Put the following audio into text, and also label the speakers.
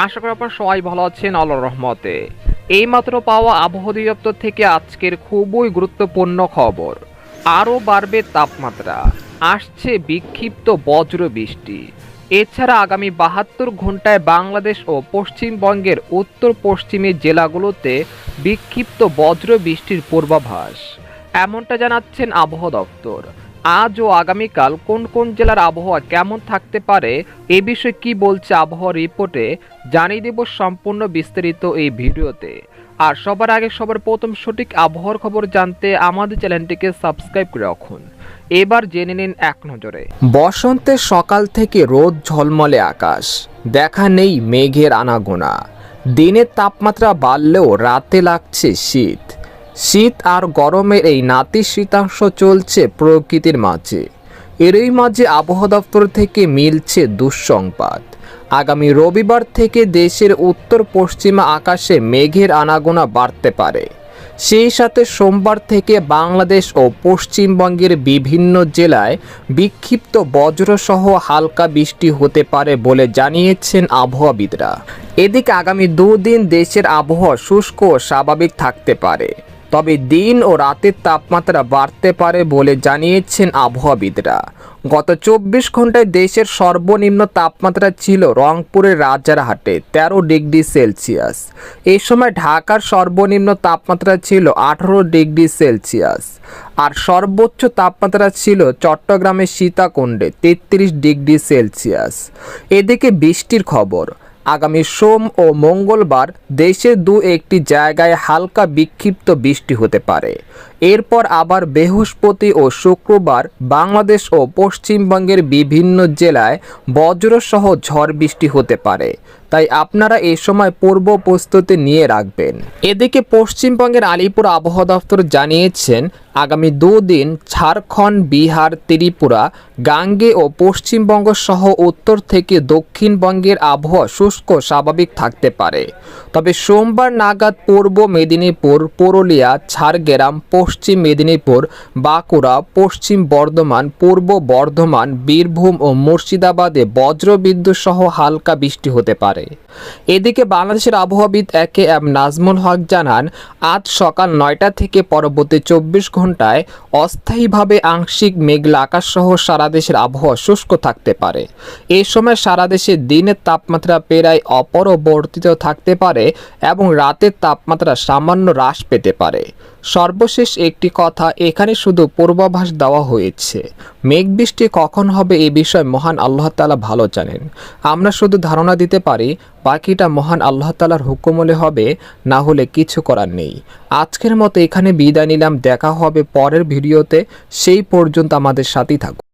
Speaker 1: আশা করি আপনারা সবাই ভালো আছেন, আল্লাহর রহমতে। এইমাত্র পাওয়া আবহাওয়া অধিদপ্তর থেকে আজকের খুবই গুরুত্বপূর্ণ খবর। আরও বাড়বে তাপমাত্রা। আসছে বিক্ষিপ্ত বজ্র বৃষ্টি এছাড়া আগামী বাহাত্তর ঘন্টায় বাংলাদেশ ও পশ্চিমবঙ্গের উত্তর পশ্চিমের জেলাগুলোতে বিক্ষিপ্ত বজ্র বৃষ্টির পূর্বাভাস। এমনটা জানাচ্ছেন আবহাওয়া দপ্তর। আজ ও আগামীকাল কোন কোন জেলার আবহাওয়া কেমন থাকতে পারে, এ বিষয়ে কি বলছে আবহাওয়া রিপোর্টে, জানিয়ে দেব সম্পূর্ণ বিস্তারিত এই ভিডিওতে। আর সবার আগে সবার প্রথম সঠিক আবহাওয়ার খবর জানতে আমাদের চ্যানেলটিকে সাবস্ক্রাইব করে রাখুন। এবার জেনে নিন এক নজরে। বসন্তের সকাল থেকে রোদ ঝলমলে আকাশ। দেখা নেই মেঘের আনাগোনা। দিনের তাপমাত্রা বাড়লেও রাতে লাগছে শীত। শীত আর গরমের এই নাতিশীতাংশ চলছে প্রকৃতির মাঝে। এরই মাঝে আবহাওয়া দপ্তর থেকে মিলছে দুঃসংবাদ। আগামী রবিবার থেকে দেশের উত্তর পশ্চিমা আকাশে মেঘের আনাগোনা বাড়তে পারে। সেই সাথে সোমবার থেকে বাংলাদেশ ও পশ্চিমবঙ্গের বিভিন্ন জেলায় বিক্ষিপ্ত বজ্রসহ হালকা বৃষ্টি হতে পারে বলে জানিয়েছেন আবহাওয়াবিদরা। এদিকে আগামী দুদিন দেশের আবহাওয়া শুষ্ক ও স্বাভাবিক থাকতে পারে। তবে দিন ও রাতের তাপমাত্রা বাড়তে পারে বলে জানিয়েছেন আবহাওয়াবিদরা। গত চব্বিশ ঘন্টায় দেশের সর্বনিম্ন তাপমাত্রা ছিল রংপুরের রাজারহাটে তেরো ডিগ্রি সেলসিয়াস। এই সময় ঢাকার সর্বনিম্ন তাপমাত্রা ছিল আঠারো ডিগ্রি সেলসিয়াস আর সর্বোচ্চ তাপমাত্রা ছিল চট্টগ্রামের সীতাকুণ্ডে তেত্রিশ ডিগ্রি সেলসিয়াস। এদিকে বৃষ্টির খবর আগামী সোম ও মঙ্গলবার দেশের দু একটি জায়গায় হালকা বিক্ষিপ্ত বৃষ্টি হতে পারে। এরপর আবার বৃহস্পতি ও শুক্রবার বাংলাদেশ ও পশ্চিমবঙ্গের বিভিন্ন জেলায় বজ্রসহ ঝড় বৃষ্টি হতে পারে। তাই আপনারা এই সময় পূর্ব প্রস্তুতি নিয়ে রাখবেন। এদিকে পশ্চিমবঙ্গের আলিপুর আবহাওয়া দপ্তর জানিয়েছেন, আগামী দুদিন ঝাড়খণ্ড, বিহার, ত্রিপুরা, গাঙ্গে ও পশ্চিমবঙ্গ সহ উত্তর থেকে দক্ষিণবঙ্গের আবহাওয়া শুষ্ক, স্বাভাবিক থাকতে পারে। তবে সোমবার নাগাদ পূর্ব মেদিনীপুর, পুরুলিয়া, ঝাড়গ্রাম পশ্চিম মেদিনীপুর, বাঁকুড়া, পশ্চিম বর্ধমান, পূর্ব বর্ধমান, বীরভূম ও মুর্শিদাবাদে বজ্রবিদ্যুৎ সহ হালকা বৃষ্টি হতে পারে। এদিকে বাংলাদেশের আবহাওয়াবিদ একে এম নাজমুল হক জানান, আজ সকাল নয়টা থেকে পরবর্তী চব্বিশ ঘন্টায় অস্থায়ীভাবে আংশিক মেঘলা আকাশ সহ সারা দেশের আবহাওয়া শুষ্ক থাকতে পারে। এ সময় সারা দেশে দিনের তাপমাত্রা প্রায় অপরবর্তিত থাকতে পারে এবং রাতের তাপমাত্রা সামান্য হ্রাস পেতে পারে। সর্বশেষ একটি কথা, এখানে শুধু পূর্বাভাস দেওয়া হয়েছে। মেঘ বৃষ্টি কখন হবে এ বিষয়ে মহান আল্লাহ তালা ভালো জানেন। আমরা শুধু ধারণা দিতে পারি, বাকিটা মহান আল্লাহ তালার হুকুমলে হবে, না হলে কিছু করার নেই। আজকের মতো এখানে বিদায় নিলাম, দেখা হবে পরের ভিডিওতে, সেই পর্যন্ত আমাদের সাথেই থাকুন।